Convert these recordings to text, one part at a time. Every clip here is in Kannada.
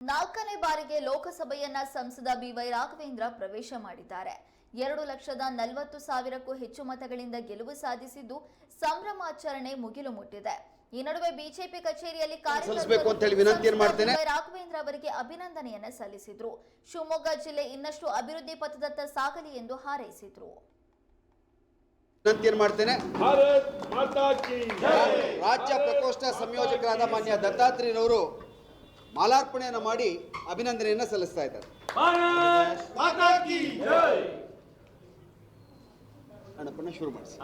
ನಾಲ್ಕನೇ ಬಾರಿಗೆ ಲೋಕಸಭೆಯನ್ನ ಸಂಸದ ಬಿವೈ ರಾಘವೇಂದ್ರ ಪ್ರವೇಶ ಮಾಡಿದ್ದಾರೆ. ಎರಡು ಲಕ್ಷದ ನಲವತ್ತು ಸಾವಿರಕ್ಕೂ ಹೆಚ್ಚು ಮತಗಳಿಂದ ಗೆಲುವು ಸಾಧಿಸಿದ್ದು ಸಂಭ್ರಮಾಚರಣೆ ಮುಗಿಲು ಮುಟ್ಟಿದೆ. ಈ ನಡುವೆ ಬಿಜೆಪಿ ಕಚೇರಿಯಲ್ಲಿ ರಾಘವೇಂದ್ರ ಅವರಿಗೆ ಅಭಿನಂದನೆಯನ್ನ ಸಲ್ಲಿಸಿದ್ರು. ಶಿವಮೊಗ್ಗ ಜಿಲ್ಲೆ ಇನ್ನಷ್ಟು ಅಭಿವೃದ್ಧಿ ಪಥದತ್ತ ಸಾಗಲಿ ಎಂದು ಹಾರೈಸಿದ್ರು. ರಾಜ್ಯ ಪ್ರಕೋಷ್ಠ ಸಂಯೋಜಕರಾದ ಮಾನ್ಯ ದತ್ತಾತ್ರೇಯವರು ಮಾಲಾರ್ಪಣೆಯನ್ನು ಮಾಡಿ ಅಭಿನಂದನೆಯನ್ನು ಸಲ್ಲಿಸ್ತಾ ಇದ್ದಾರೆ. ಅಣ್ಣಪ್ಪನ ಶುರು ಮಾಡಿಸಿ.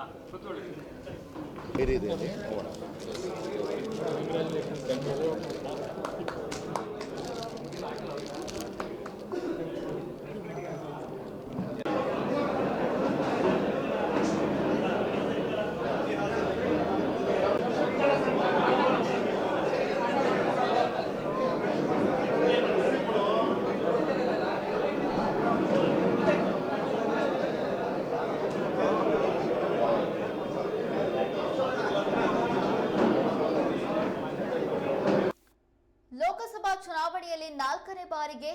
ಚುನಾವಣೆಯಲ್ಲಿ ನಾಲ್ಕನೇ ಬಾರಿಗೆ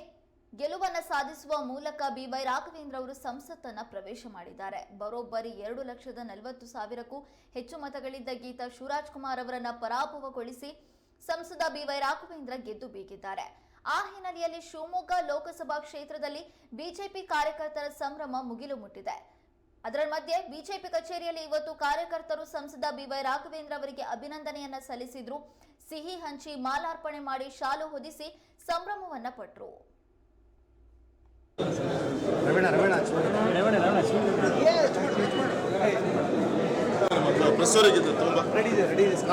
ಗೆಲುವನ್ನ ಸಾಧಿಸುವ ಮೂಲಕ ಬಿವೈ ರಾಘವೇಂದ್ರ ಅವರು ಸಂಸತ್ತನ್ನ ಪ್ರವೇಶ ಮಾಡಿದ್ದಾರೆ. ಬರೋಬ್ಬರಿ ಎರಡು ಲಕ್ಷದ ನಲವತ್ತು ಸಾವಿರಕ್ಕೂ ಹೆಚ್ಚು ಮತಗಳಿದ್ದ ಗೀತಾ ಶಿವರಾಜ್ ಕುಮಾರ್ ಅವರನ್ನ ಪರಾಭವಗೊಳಿಸಿ ಸಂಸದ ಬಿವೈ ರಾಘವೇಂದ್ರ ಗೆದ್ದು ಬೀಗಿದ್ದಾರೆ. ಆ ಹಿನ್ನೆಲೆಯಲ್ಲಿ ಶಿವಮೊಗ್ಗ ಲೋಕಸಭಾ ಕ್ಷೇತ್ರದಲ್ಲಿ ಬಿಜೆಪಿ ಕಾರ್ಯಕರ್ತರ ಸಂಭ್ರಮ ಮುಗಿಲು ಮುಟ್ಟಿದೆ. ಅದರ ಮಧ್ಯೆ ಬಿಜೆಪಿ ಕಚೇರಿಯಲ್ಲಿ ಇವತ್ತು ಕಾರ್ಯಕರ್ತರು ಸಂಸದ ಬಿವೈ ರಾಘವೇಂದ್ರ ಅವರಿಗೆ ಅಭಿನಂದನೆಯನ್ನ ಸಲ್ಲಿಸಿದ್ರು. ಸಿಹಿ ಹಂಚಿ ಮಾಲಾರ್ಪಣೆ ಮಾಡಿ ಶಾಲು ಹೊದಿಸಿ ಸಂಭ್ರಮವನ್ನ ಪಟ್ರು. ಪ್ರೆಸ್